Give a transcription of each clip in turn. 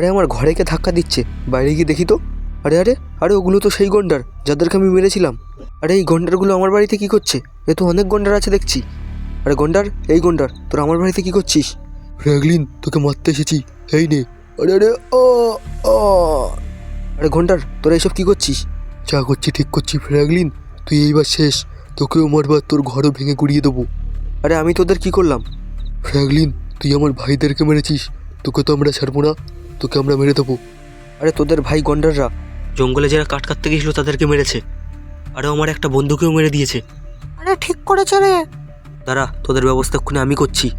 আরে আমার ঘরে কে ধাক্কা দিচ্ছে বাইরে গিয়ে দেখি তো। আরে আরে আরে ওগুলো তো সেই গন্ডার যাদেরকে আমি মেরেছিলাম। আরে এই গন্ডারগুলো আমার বাড়িতে কি করছে? এ তো অনেক গন্ডার আছে দেখছি। আরে গন্ডার এই গন্ডার তোরা আমার বাড়িতে কি করছিস? ফ্র্যাগলিন তোকে মারতে এসেছি। এই নে। আরে আরে ও আরে গন্ডার তোরা এইসব কি করছিস? যা করছি ঠিক করছি ফ্র্যাগলিন তুই এইবার শেষ। তোকেও মারবার তোর ঘরও ভেঙে গুড়িয়ে দেবো। আরে আমি তোদের কি করলাম? ফ্র্যাগলিন তুই আমার ভাইদেরকে মেরেছিস তোকে তো আমরা ছাড়বো না। তোকে আমরা মেরে দেবো। আরে তোদের ভাই গন্ডাররা জঙ্গলে যারা কাঠ কাটতে গেছিল তাদেরকে মেরেছে। আরে আমার একটা বন্ধুকেও মেরে দিয়েছে। আরে ঠিক করেছে রে। দাঁড়া তোদের ব্যবস্থা এক্ষুনি আমি করছি।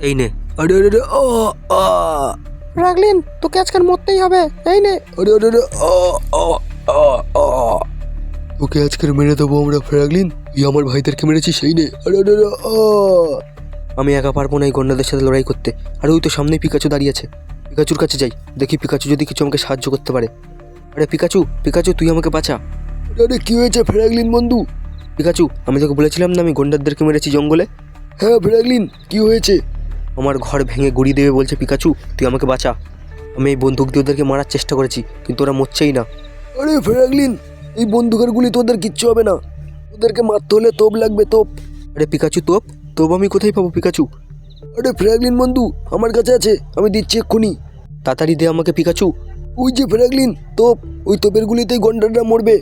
এই নে। আরে আরে আরে ও আ। রাগলিন তোকে আজকাল মরতেই হবে। এই নে। আরে আরে আরে ও ও ও ও তোকে আজকের মেরে দেবো আমরা ফ্র্যাগলিন তুই আমার ভাইদেরকে মেরেছিস সেই নে। আরে আরে আমি একা পারব না এই গন্ডাদের সাথে লড়াই করতে। আর ওই তো সামনেই পিকাচু দাঁড়িয়ে আছে। পিকাচুর কাছে যাই। দেখি পিকাচু যদি কিছু আমাকে সাহায্য করতে পারে। আরে পিকাচু পিকাচু তুই আমাকে বাঁচা। আরে কি হয়েছে ফ্র্যাগলিন বন্ধু? পিকাচু আমি তোকে বলেছিলাম না আমি গন্ডারদেরকে মেরেছি জঙ্গলে? হ্যাঁ ফ্র্যাগলিন কি হয়েছে? আমার ঘর ভেঙে গুড়ি দেবে বলছে পিকাচু তুই আমাকে বাঁচা। আমি এই বন্দুক দিয়ে ওদেরকে মারার চেষ্টা করেছি কিন্তু ওরা মরছেই না। আরে ফ্র্যাগলিন এই বন্দুকের গুলি তোদের কিচ্ছু হবে না। ওদেরকে মারতে হলে তোপ লাগবে তোপ। আরে পিকাচু তোপ? তোপ আমি কোথায় পাবো পিকাচু? আরে ফ্র্যাগলিন বন্ধু আমার কাছে আছে আমি দিচ্ছি এক্ষুনি। তাড়াতাড়ি দে আমাকে পিকাচু। ওই যে ফ্র্যাগলিন তোপ ওই তোপের গুলিতেই গন্ডাররা মরবে।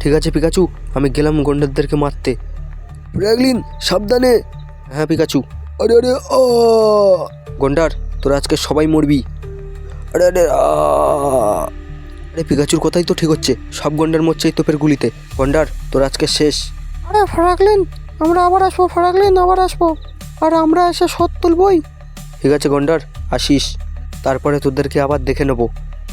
ঠিক আছে পিকাচু আমি গেলাম গন্ডারদেরকে মারতে। ফ্র্যাগলিন সাবধানে। হ্যাঁ পিকাচু। আরে আরে ও গন্ডার তোরা আজকে সবাই মরবি। আরে আরে আরে পিকাচুর কথাই তো ঠিক হচ্ছে। সব গন্ডার মরছে এই তোপের গুলিতে গন্ডার তোর আজকে শেষ। আরে ফ্রাগলিন আমরা আবার আসব ফ্রাগলিন আবার আসব। আর আমরা এসে শোধ তুলবই। ঠিক আছে গন্ডার আসিস। তারপরে তোদেরকে আবার দেখে নেব।